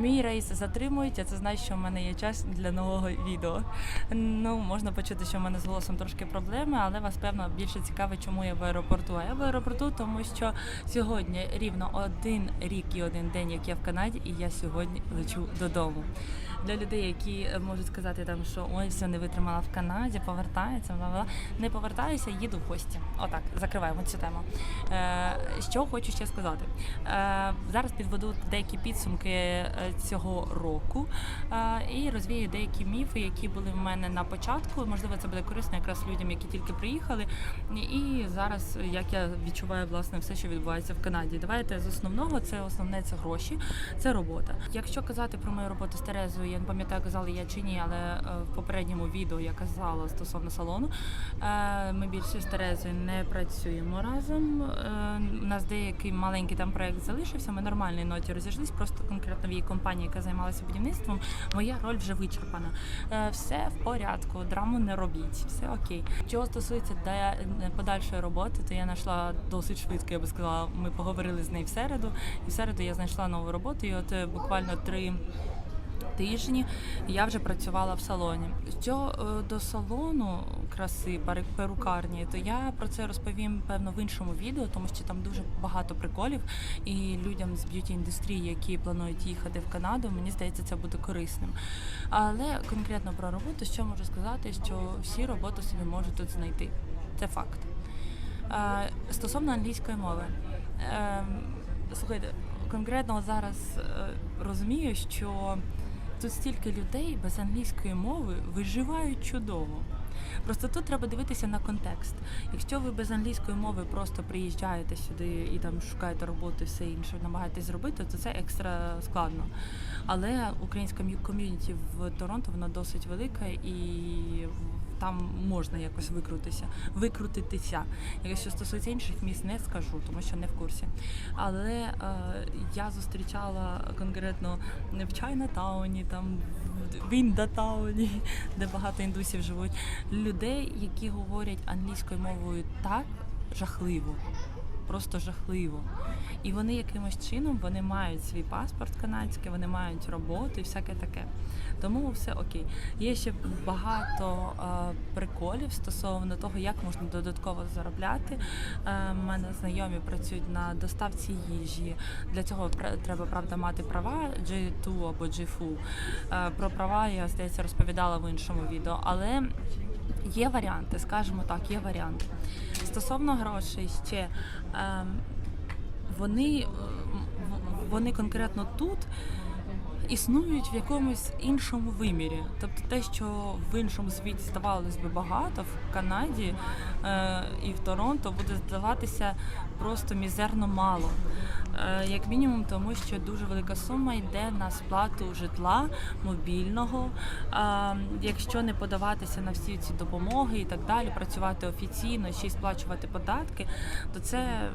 Мій рейс затримують, а це значить, що в мене є час для нового відео. Ну, можна почути, що в мене з голосом трошки проблеми, але вас певно більше цікавить, чому я в аеропорту. А я в аеропорту, тому що сьогодні рівно один рік і один день, як я в Канаді, і я сьогодні лечу додому. Для людей, які е, можуть сказати там, що ой, все не витримала в Канаді, повертається, бла бла не повертаюся, їду в гості. Отак, закриваємо цю тему. Е, що хочу ще сказати. Е, зараз підведу деякі підсумки цього року і розвію деякі міфи, які були в мене на початку. Можливо, це буде корисно якраз людям, які тільки приїхали. І зараз як я відчуваю власне все, що відбувається в Канаді. Давайте з основного це основне це гроші, це робота. Якщо казати про мою роботу з Терезою, я не пам'ятаю, казала я чи ні, але е, в попередньому відео я казала стосовно салону. Е, Ми більше з Терезою не працюємо разом. Е, У нас деякий маленький там проект залишився. Ми нормальній ноті розійшлись. Просто конкретно в її компанії, яка займалася будівництвом, моя роль вже вичерпана. Все в порядку, драму не робіть, все окей. Чого стосується подальшої роботи, то я знайшла досить швидко. Я би сказала, ми поговорили з нею в середу, і в середу я знайшла нову роботу. І от буквально три тижні я вже працювала в салоні. Що е, до салону краси, перукарні, то я про це розповім певно в іншому відео, тому що там дуже багато приколів. І людям з б'юті індустрії, які планують їхати в Канаду, мені здається, це буде корисним. Але конкретно про роботу, що можу сказати, що всі роботу собі можуть тут знайти. Це факт. Е, Стосовно англійської мови. Е, Слухайте, конкретно зараз е, розумію, що тут стільки людей без англійської мови виживають чудово. Просто тут треба дивитися на контекст. Якщо ви без англійської мови просто приїжджаєте сюди і там шукаєте роботу все інше, намагаєтесь зробити, то це екстра складно. Але українська ком'юніті в Торонто вона досить велика і там можна якось викрутитися, викрутитися. Якщо стосується інших міст, не скажу, тому що не в курсі. Але е, я зустрічала конкретно в Чайнатауні, там в Індатауні, де багато індусів живуть, людей, які говорять англійською мовою так жахливо. Просто жахливо. І вони якимось чином вони мають свій паспорт канадський, вони мають роботу і всяке таке. Тому все окей. Є ще багато е, приколів стосовно того, як можна додатково заробляти. Е, мене знайомі працюють на доставці їжі. Для цього треба правда мати права G2 або G-FU. Е, Про права я здається розповідала в іншому відео, але є варіанти, скажімо так, є варіанти. Стосовно грошей ще. ем, вони, е, вони конкретно тут існують в якомусь іншому вимірі. Тобто те, що в іншому світі здавалось би багато, в Канаді е, і в Торонто буде здаватися просто мізерно мало. Е, як мінімум, тому що дуже велика сума йде на сплату житла, мобільного. Е, якщо не подаватися на всі ці допомоги і так далі, працювати офіційно, ще й сплачувати податки, то це.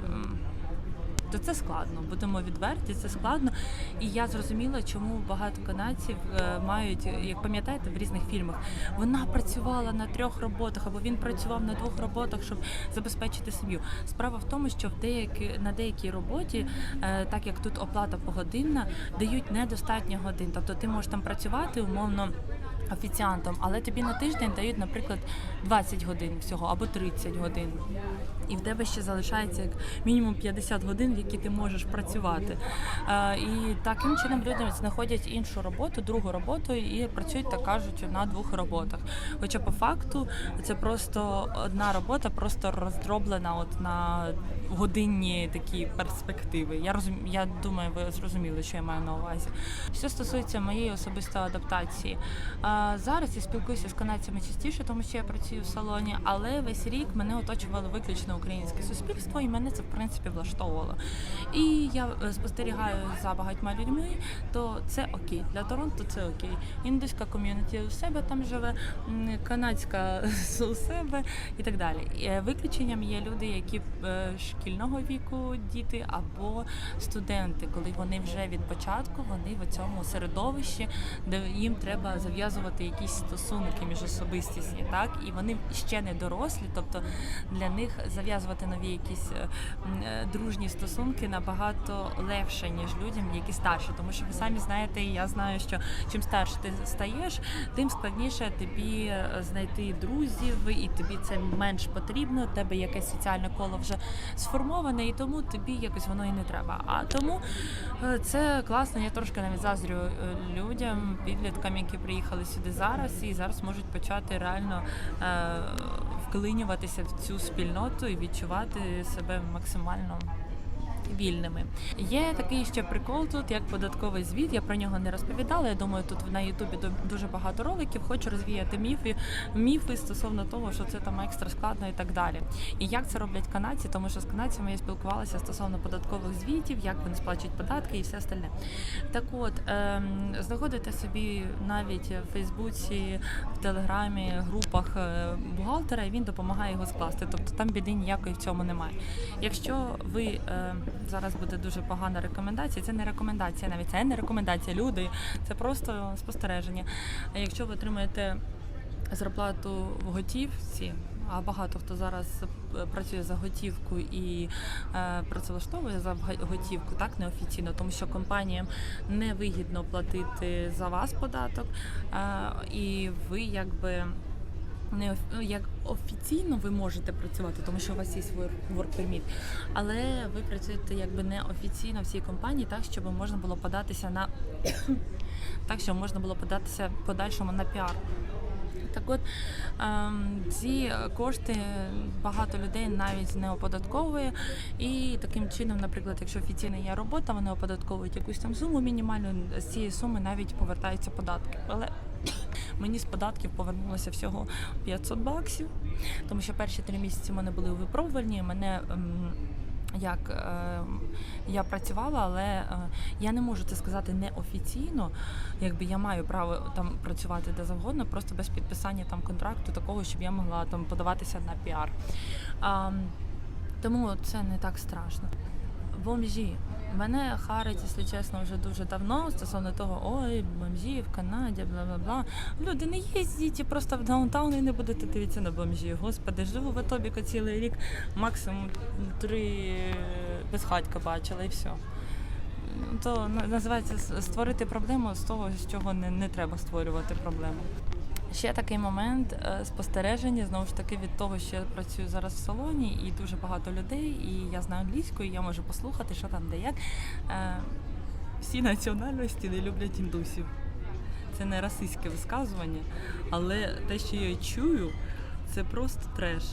М, то це складно, будемо відверті, це складно. І я зрозуміла, чому багато канадців е, мають, як пам'ятаєте, в різних фільмах вона працювала на трьох роботах, або він працював на двох роботах, щоб забезпечити сім'ю. Справа в тому, що в деякі на деякій роботі, е, так як тут оплата погодинна, дають недостатньо годин. Тобто ти можеш там працювати умовно. Офіціантом, але тобі на тиждень дають, наприклад, 20 годин всього або 30 годин. І в тебе ще залишається як мінімум 50 годин, в які ти можеш працювати. Е, і таким чином люди знаходять іншу роботу, другу роботу і працюють, так кажуть, на двох роботах. Хоча по факту це просто одна робота, просто роздроблена от на годинні такі перспективи. Я розум... я думаю, ви зрозуміли, що я маю на увазі. Що стосується моєї особистої адаптації, е, зараз я спілкуюся з канадцями частіше, тому що я працюю в салоні, але весь рік мене оточувало виключно українське суспільство, і мене це в принципі влаштовувало. І я е, спостерігаю за багатьма людьми, то це окей. Для Торонто це окей. Індуська ком'юніті у себе там живе, канадська у себе і так далі. Е, Виключенням є люди, які е, шкільного віку діти або студенти, коли вони вже від початку вони в цьому середовищі, де їм треба зав'язувати якісь стосунки міжособистісні, так і вони ще не дорослі, тобто для них зав'язувати нові якісь е, е, дружні стосунки набагато легше, ніж людям, які старші. Тому що ви самі знаєте, і я знаю, що чим старше ти стаєш, тим складніше тобі е, знайти друзів, і тобі це менш потрібно. Тебе якесь соціальне коло вже сформоване, і тому тобі якось воно і не треба. А тому це класно. Я трошки навіть заздрю людям, підліткам, які приїхали сюди зараз, і зараз можуть почати реально е, вклинюватися в цю спільноту і відчувати себе максимально. Вільними є такий ще прикол тут, як податковий звіт. Я про нього не розповідала. Я думаю, тут на Ютубі ду- дуже багато роликів. Хочу розвіяти міфи, міфи стосовно того, що це там екстра складно і так далі. І як це роблять канадці, тому що з канадцями я спілкувалася стосовно податкових звітів, як вони сплачують податки і все остальне. Так от ем, знаходите собі навіть в Фейсбуці, в Телеграмі, групах е, бухгалтера, і він допомагає його скласти. Тобто там біди ніякої в цьому немає. Якщо ви е, зараз буде дуже погана рекомендація, це не рекомендація, навіть це не рекомендація. Люди, це просто спостереження. А Якщо ви отримаєте зарплату в готівці. А багато хто зараз е, працює за готівку і е, працевлаштовує за готівку, так неофіційно, тому що компаніям не вигідно платити за вас податок, е, і ви якби не ну, як офіційно ви можете працювати, тому що у вас є work- work permit, але ви працюєте якби не офіційно в цій компанії, так щоб можна було податися на так, щоб можна було податися подальшому на піар. Так от ем, ці кошти багато людей навіть не оподатковує. І таким чином, наприклад, якщо офіційна є робота, вони оподатковують якусь там суму мінімальну, з цієї суми навіть повертаються податки. Але мені з податків повернулося всього 500 баксів, тому що перші три місяці в мене були у випробувальні. Мене ем, як е, я працювала, але е, я не можу це сказати неофіційно. Якби я маю право там працювати де завгодно, просто без підписання там контракту, такого, щоб я могла там подаватися на піар. Тому це не так страшно. Бомжі. Мене харить, якщо чесно, вже дуже давно стосовно того, ой, бомжі в Канаді, бла бла бла. Люди, не їздіть просто в даунтаун і не будете дивитися на бомжі. Господи, живу в Атобіко цілий рік, максимум три безхатька бачила і все. То на- називається створити проблему з того, з чого не, не треба створювати проблему. Ще такий момент е, спостереження знову ж таки від того, що я працюю зараз в салоні, і дуже багато людей, і я знаю англійську, і я можу послухати, що там де як. Е, Всі національності не люблять індусів. Це не расистське висказування, але те, що я чую, це просто треш.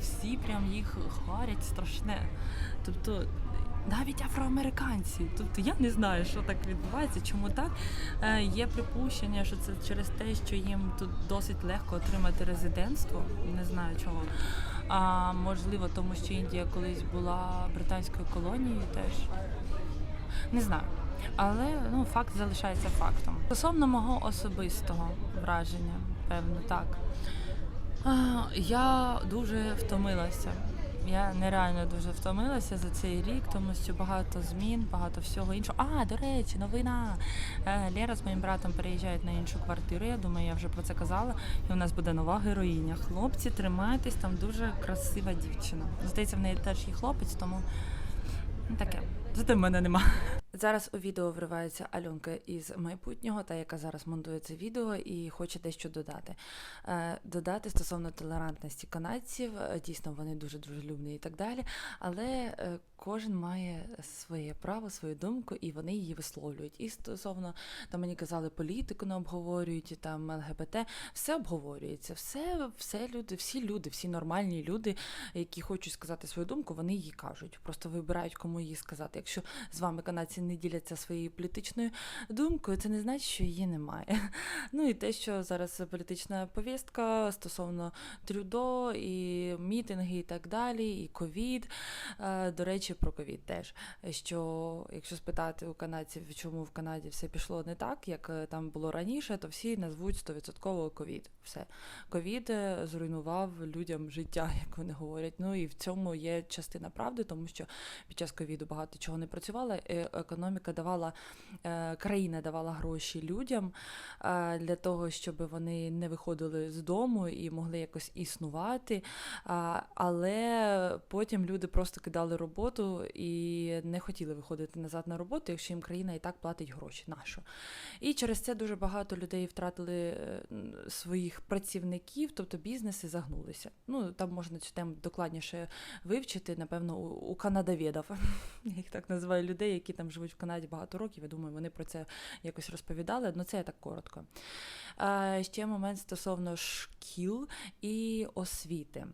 Всі прям їх харять страшне. Тобто навіть афроамериканці. Тобто я не знаю, що так відбувається, чому так. Е, є припущення, що це через те, що їм тут досить легко отримати резидентство. Не знаю чого. А можливо, тому що Індія колись була британською колонією теж. Не знаю. Але ну, факт залишається фактом. Стосовно мого особистого враження, певно, так. Я дуже втомилася. Я нереально дуже втомилася за цей рік, тому що багато змін, багато всього іншого. А, до речі, новина. Е, Лера з моїм братом переїжджають на іншу квартиру. Я думаю, я вже про це казала. І у нас буде нова героїня. Хлопці, тримайтесь, там дуже красива дівчина. Здається, в неї теж є хлопець, тому таке. Зате в мене нема. Зараз у відео вривається Альонка із майбутнього, та яка зараз монтує це відео і хоче дещо додати. Е, додати стосовно толерантності канадців, е, дійсно вони дуже дружелюбні і так далі. Але е, кожен має своє право, свою думку, і вони її висловлюють. І стосовно там мені казали, політику не обговорюють, там ЛГБТ, все обговорюється, все, все люди, всі люди, всі нормальні люди, які хочуть сказати свою думку, вони її кажуть. Просто вибирають, кому її сказати. Якщо з вами канадці не діляться своєю політичною думкою, це не значить, що її немає. Ну і те, що зараз політична повістка стосовно Трюдо, і мітинги, і так далі, і ковід. Е, До речі, про ковід теж. Що якщо спитати у канадців, чому в Канаді все пішло не так, як е, там було раніше, то всі назвуть 100% ковід. Все. Ковід е, зруйнував людям життя, як вони говорять. Ну і в цьому є частина правди, тому що під час ковіду багато чого не працювало. Е, Економіка давала, е, країна давала гроші людям е, для того, щоб вони не виходили з дому і могли якось існувати. Але потім люди просто кидали роботу і не хотіли виходити назад на роботу, якщо їм країна і так платить гроші. Нащо? І через це дуже багато людей втратили е, своїх працівників, тобто бізнеси загнулися. Ну там можна цю тему докладніше вивчити, напевно, у, у канадовідів. Я їх так називаю людей, які там живуть в Канаді багато років. Я думаю, вони про це якось розповідали. Ну це я так коротко. Ще момент стосовно шкіл і освіти.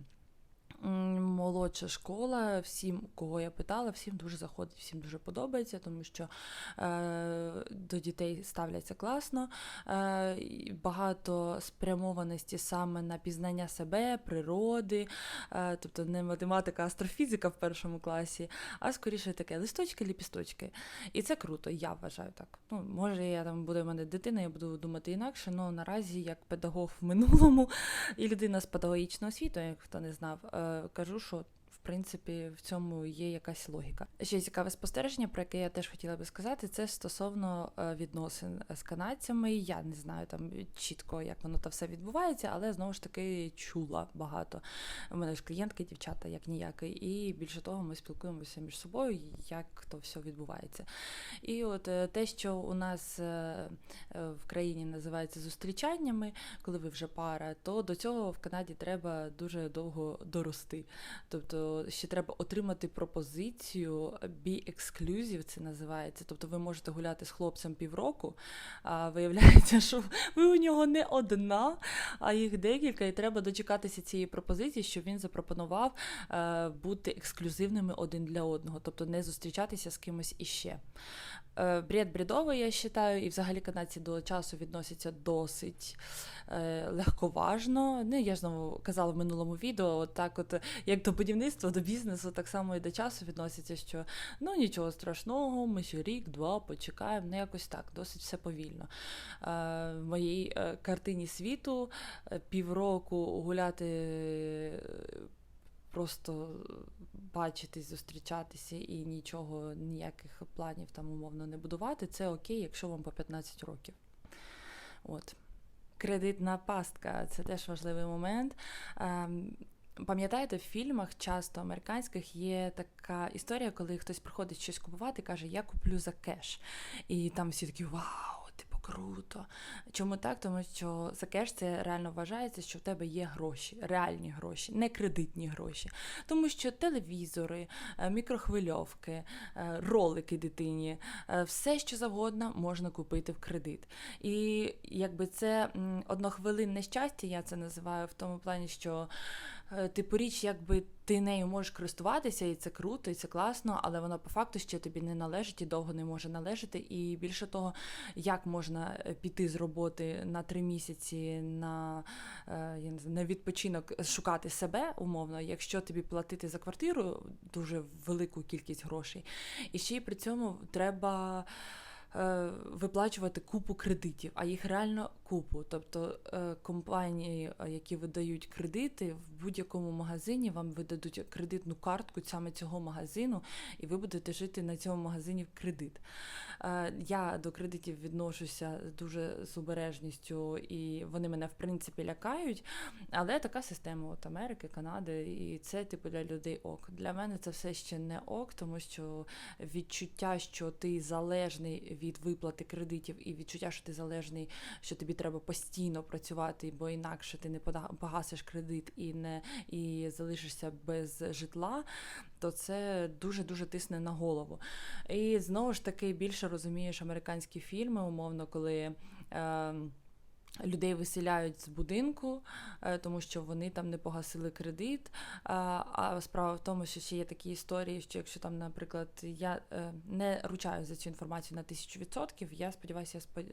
Молодша школа, всім, кого я питала, всім дуже заходить, всім дуже подобається, тому що е, до дітей ставляться класно. Е, багато спрямованості саме на пізнання себе, природи, е, тобто не математика, а астрофізика в першому класі, а скоріше таке листочки, ліпісточки. І це круто, я вважаю так. Ну, може, я там буде в мене дитина, я буду думати інакше, але наразі, як педагог в минулому і людина з педагогічного освіту, як хто не знав, е, кажу, що. Принципі, в цьому є якась логіка. Ще цікаве спостереження, про яке я теж хотіла би сказати, це стосовно е, відносин з канадцями. Я не знаю там чітко, як воно та все відбувається, але знову ж таки чула багато. У мене ж клієнтки, дівчата, як ніякі, і більше того, ми спілкуємося між собою, як то все відбувається. І от е, те, що у нас е, е, в країні називається зустрічаннями, коли ви вже пара, то до цього в Канаді треба дуже довго дорости. Тобто ще треба отримати пропозицію be exclusive, це називається. Тобто ви можете гуляти з хлопцем півроку, а виявляється, що ви у нього не одна, а їх декілька, і треба дочекатися цієї пропозиції, щоб він запропонував е, бути ексклюзивними один для одного, тобто не зустрічатися з кимось іще. Е, Бред бредовий, я вважаю, і взагалі канадці до часу відносяться досить е, легковажно. Ну, я знову казала в минулому відео, от так от як до будівництва, до бізнесу, так само і до часу відносяться, що ну нічого страшного, ми ще рік-два почекаємо. Ну, якось так, досить все повільно. Е, в моїй картині світу півроку гуляти. Е, Просто бачитись, зустрічатися і нічого, ніяких планів там умовно не будувати, це окей, якщо вам по 15 років. От. Кредитна пастка це теж важливий момент. Ем, Пам'ятаєте, в фільмах часто американських є така історія, коли хтось приходить щось купувати і каже, я куплю за кеш. І там всі такі вау, типу круто. Чому так? Тому що за кеш це реально вважається, що в тебе є гроші, реальні гроші, не кредитні гроші. Тому що телевізори, е, мікрохвильовки, е, ролики дитині, е, все, що завгодно, можна купити в кредит. І якби це однохвилинне щастя, я це називаю в тому плані, що типу річ, якби ти нею можеш користуватися, і це круто, і це класно, але вона по факту ще тобі не належить і довго не може належати. І більше того, як можна е, піти з роботи на три місяці на, е, я не знаю, на відпочинок шукати себе умовно, якщо тобі платити за квартиру дуже велику кількість грошей, і ще при цьому треба. е, Виплачувати купу кредитів, а їх реально купу. Тобто е, компанії, е, які видають кредити, в будь-якому магазині вам видадуть кредитну картку саме цього магазину, і ви будете жити на цьому магазині в кредит. Е, Я до кредитів відношуся дуже з обережністю, і вони мене в принципі лякають. Але така система от Америки, Канади, і це типу для людей ок. Для мене це все ще не ок, тому що відчуття, що ти залежний від виплати кредитів, і відчуття, що ти залежний, що тобі треба постійно працювати, бо інакше ти не погасиш кредит і не і залишишся без житла, то це дуже дуже тисне на голову. І знову ж таки більше розумієш американські фільми, умовно, коли. Е, Людей виселяють з будинку, е, тому що вони там не погасили кредит. А, А справа в тому, що ще є такі історії, що якщо там, наприклад, я е, не ручаю за цю інформацію на тисячу відсотків, я сподіваюся, я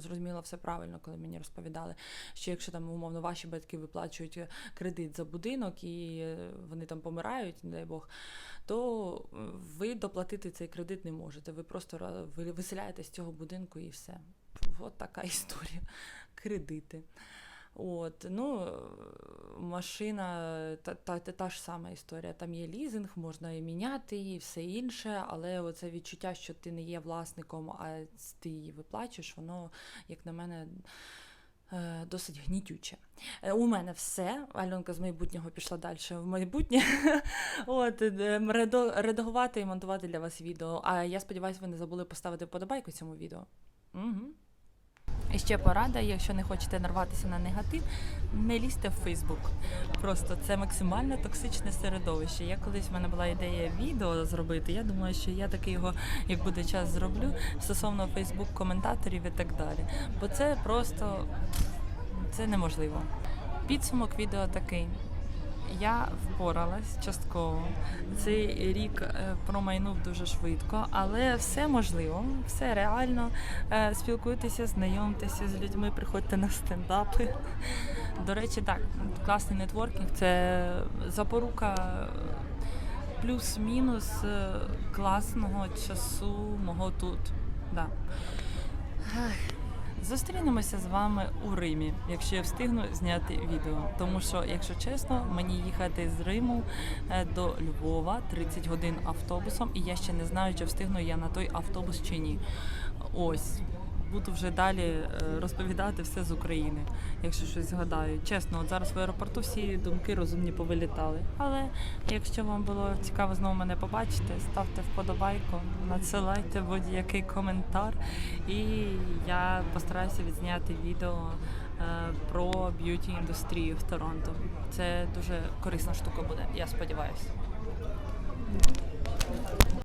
зрозуміла все правильно, коли мені розповідали, що якщо там умовно ваші батьки виплачують е, кредит за будинок і е, вони там помирають, не дай Бог, то е, ви доплатити цей кредит не можете. Ви просто ра- ви виселяєте з цього будинку і все. От така історія. Кредити. От, ну, машина, та, та, та, та ж сама історія. Там є лізинг, можна і міняти, і все інше, але оце відчуття, що ти не є власником, а ти її виплачуєш, воно, як на мене, е, досить гнітюче. Е, У мене все. Альонка з майбутнього пішла далі в майбутнє. От, е, редагувати і монтувати для вас відео. А я сподіваюся, ви не забули поставити вподобайку цьому відео. Угу. І ще порада, якщо не хочете нарватися на негатив, не лізьте в Фейсбук. Просто це максимально токсичне середовище. Я колись в мене була ідея відео зробити. Я думаю, що я таки його, як буде час, зроблю стосовно Фейсбук коментаторів і так далі. Бо це просто це неможливо. Підсумок відео такий. Я впоралась частково. Цей рік е, промайнув дуже швидко, але все можливо, все реально. Е, Спілкуйтеся, знайомтеся з людьми, приходьте на стендапи. До речі, так, класний нетворкінг це запорука плюс-мінус е, класного часу мого тут. Да. Зустрінемося з вами у Римі, якщо я встигну зняти відео. Тому що, якщо чесно, мені їхати з Риму е, до Львова 30 годин автобусом, і я ще не знаю, чи встигну я на той автобус чи ні. Ось. Буду вже далі е, розповідати все з України, якщо щось згадаю. Чесно, от зараз в аеропорту всі думки розумні повилітали. Але якщо вам було цікаво знову мене побачити, ставте вподобайку, надсилайте будь-який коментар, і я постараюся відзняти відео е, про б'юті індустрію в Торонто. Це дуже корисна штука буде, я сподіваюся.